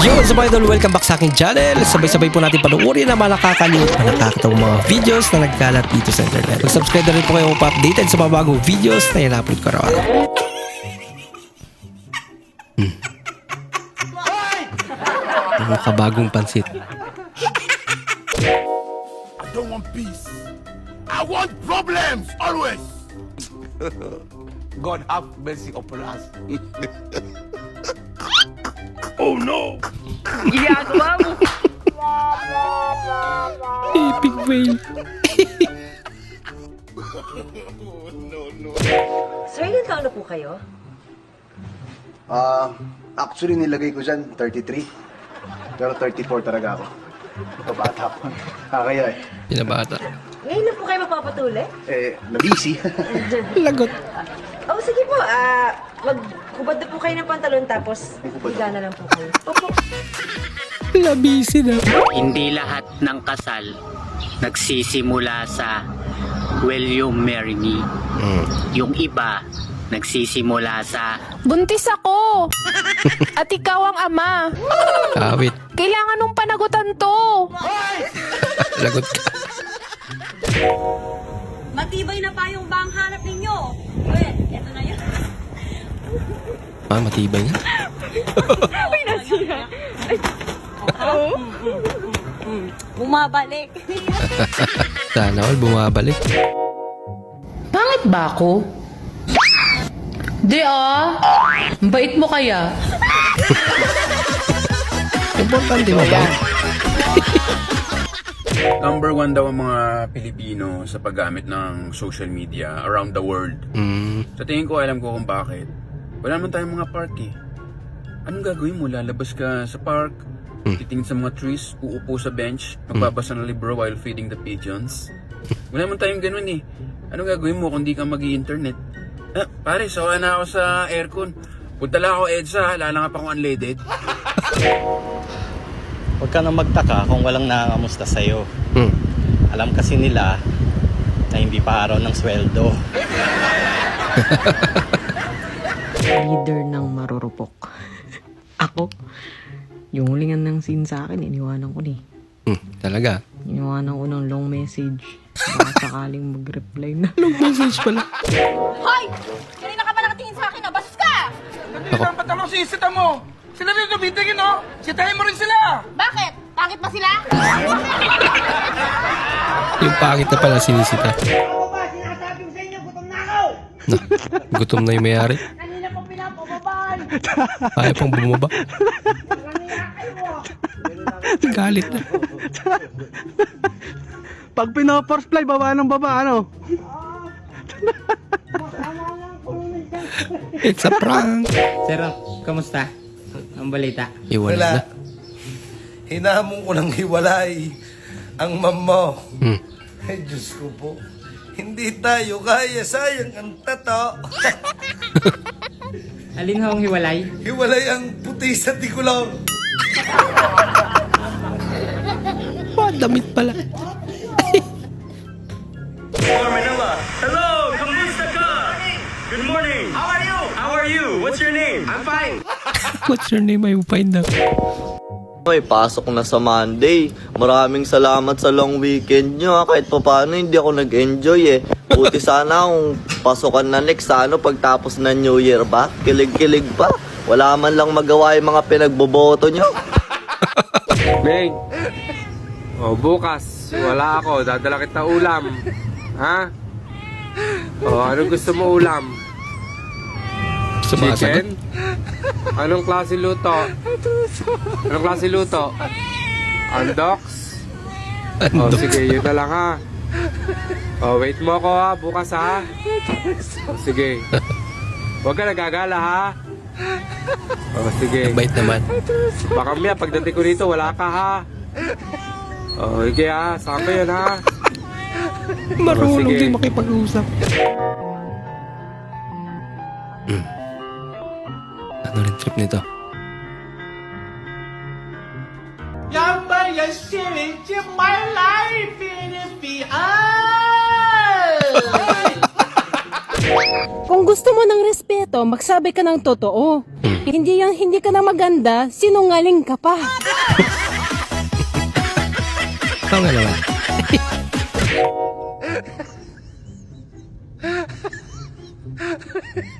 Yo, what's up mga idol? Welcome back sa aking channel. Sabay-sabay po natin panuorin ang mga nakakalimutan at nakakatawang mga videos na nagkalat dito sa internet. Mag-subscribe na rin po kayo upang updated sa mga bagong videos na in-upload ko araw Hmm. Ang kabagong pansit. I don't want peace. I want problems always. God have mercy upon us. oh no! Epic fail. Sir, ilan taon na po kayo? Ah, actually nilagay ko dyan 33. Pero 34 talaga ako. Kabata pa. Kakaya eh. Pinabata. Ngayon na po kayo magpapatuli? Eh, na-busy. Lagot. Oh, sige po. Ah, maghubad na po kayo ng pantalon tapos higa na lang po kayo. Opo. Labisi na. Hindi lahat ng kasal nagsisimula sa Will you marry me? Hmm. Yung iba nagsisimula sa Buntis ako! At ikaw ang ama. Awit. Kailangan nung panagutan to. Lagot ka. Matibay na pa yung bang hanap ninyo. Well. Ah, matibay nga. Bumabalik. Sana all bumabalik. Pangit ba ako? Di ah. Ang Bait mo kaya? Importante mo ba? Number one daw ang mga Pilipino sa paggamit ng social media around the world. Hmm. Sa tingin ko, alam ko kung bakit. Wala naman tayong mga park eh. Anong gagawin mo? Lalabas ka sa park, titingin sa mga trees, uupo sa bench, magbabasa ng libro while feeding the pigeons. Wala naman tayong ganun eh. Anong gagawin mo kung di ka mag internet Ah, pare, sawa na ako sa aircon. Punta lang ako EDSA, lalangap akong unleaded. Huwag ka nang magtaka kung walang nangangamusta sa'yo. Hmm. Alam kasi nila na hindi pa araw ng sweldo. leader ng marurupok. Ako, yung hulingan ng scene sa akin, iniwanan ko ni. Hmm. Talaga. Iniwanan ko ng long message. Baka sakaling mag-reply na. Long message pala. Hoy! Kanina ka pa nakatingin sa akin, abas ka! Ako. Ba't mo sisita mo? Sila rin tumitingin, no? Sitahin mo rin sila. Bakit? Pangit ba sila? Yung pangit na pala sinisita. Na, gutom na yung mayari. Ayaw pang bumaba. Galit na. Pag pino-force fly, baba ng baba, ano? It's a prank. Sir, kamusta? Ang balita? Iwala na. Hinamon ko ng hiwalay ang mamo. Hmm. Ay, Diyos ko po. Hindi tayo kaya, sayang ang tato. Alin ho ang hiwalay? Hiwalay ang puti sa tikulong. Mga damit pala. Hello, kamusta ka? Good morning. How are you? How are you? What's your name? I'm fine. What's your name? I will find out. May pasok na sa Monday. Maraming salamat sa long weekend nyo. ha. Kahit pa paano, hindi ako nag-enjoy eh. Buti sana kung pasukan na next ano pagtapos ng New Year ba? Kilig-kilig pa. Wala man lang magawa yung mga pinagboboto nyo. Meg. Oh, bukas. Wala ako. Dadala kita ulam. Ha? Oh, ano gusto mo ulam? Sumasagot. Chicken? Anong klase luto? Anong klase luto? Andox? Oh, Andok. sige, yun na lang ha. Oh, wait mo ako ha, bukas ha. Oh, sige. Huwag ka nagagala ha. Oh, sige. Bait naman. Baka maya, pagdating ko dito, wala ka ha. Oh, sige ha, saan ko yun ha? Marunong sige. din makipag-usap. Hmm. Ano rin trip nito? Kung gusto mo ng respeto, magsabi ka ng totoo. Hmm. Hindi yung hindi ka na maganda, sinungaling ka pa. Oo nga naman.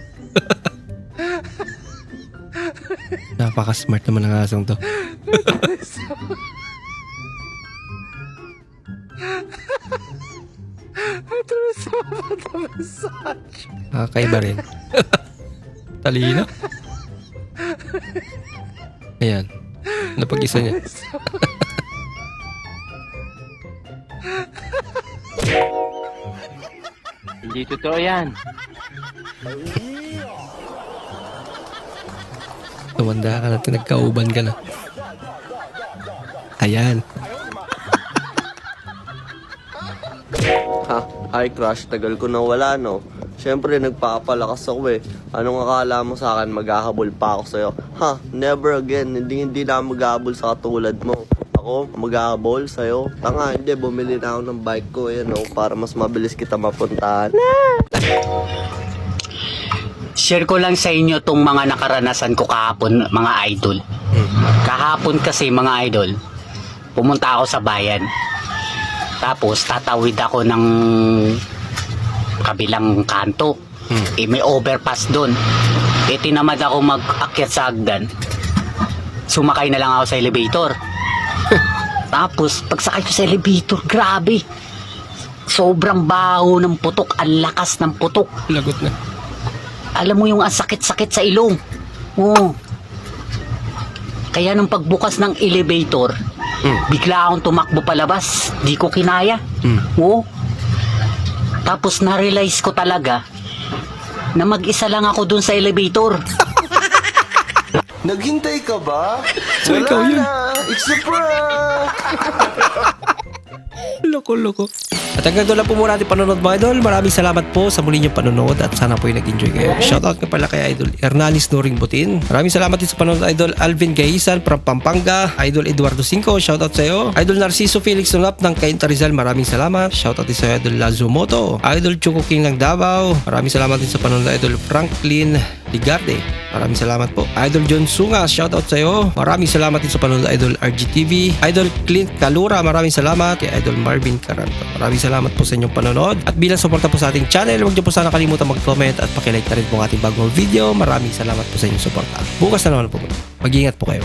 Napaka-smart naman ng asong to. Kakaiba rin. Talino. Ayan. Napag-isa niya. Hindi totoo yan. Tumanda ka na, nagkauban ka na. Ayan. Ha? Hi crush, tagal ko na wala no. Siyempre nagpapalakas ako eh. Anong akala mo sa akin maghahabol pa ako sa'yo? Ha? Never again. Hindi hindi na maghahabol sa katulad mo. Ako, maghahabol sa'yo? Tanga, hindi. Bumili na ako ng bike ko eh, no? Para mas mabilis kita mapuntahan. Share ko lang sa inyo tong mga nakaranasan ko kahapon, mga idol. Kahapon kasi, mga idol, pumunta ako sa bayan. Tapos, tatawid ako ng kabilang kanto. Eh, may overpass doon. Eh, tinamad ako mag-akyat sa hagdan. Sumakay na lang ako sa elevator. Tapos, pagsakay ko sa elevator, grabe. Sobrang baho ng putok, ang lakas ng putok. Lagot na. Alam mo yung ang sakit-sakit sa ilong. Oo. Kaya nung pagbukas ng elevator, bigla akong tumakbo palabas. Di ko kinaya. Oo. Tapos na-realize ko talaga na mag-isa lang ako dun sa elevator. Naghintay ka ba? So, ikaw yun. na. It's a prank! Loko, loko. At hanggang doon lang po muna ating panonood mga idol. Maraming salamat po sa muli niyong panonood at sana po ay nag-enjoy kayo. Shoutout ka pala kay Idol Hernanis Noring Butin. Maraming salamat din sa panonood Idol Alvin Gaisan from Pampanga. Idol Eduardo Cinco, shoutout sa iyo. Idol Narciso Felix Nunap ng Cainta Rizal, maraming salamat. Shoutout din sa Idol Lazo Moto. Idol Choco King ng Davao. Maraming salamat din sa panonood Idol Franklin Ligarde. Maraming salamat po. Idol John Sunga, shoutout sa iyo. Maraming salamat din sa panonood Idol RGTV. Idol Clint Kalura, maraming salamat. Kay Idol Marvin Caranto. Maraming salamat po sa inyong panonood. At bilang suporta po sa ating channel, huwag niyo po sana kalimutan mag-comment at pakilike na rin po ang ating bagong video. Maraming salamat po sa inyong suporta. Bukas na naman po. Mag-ingat po kayo.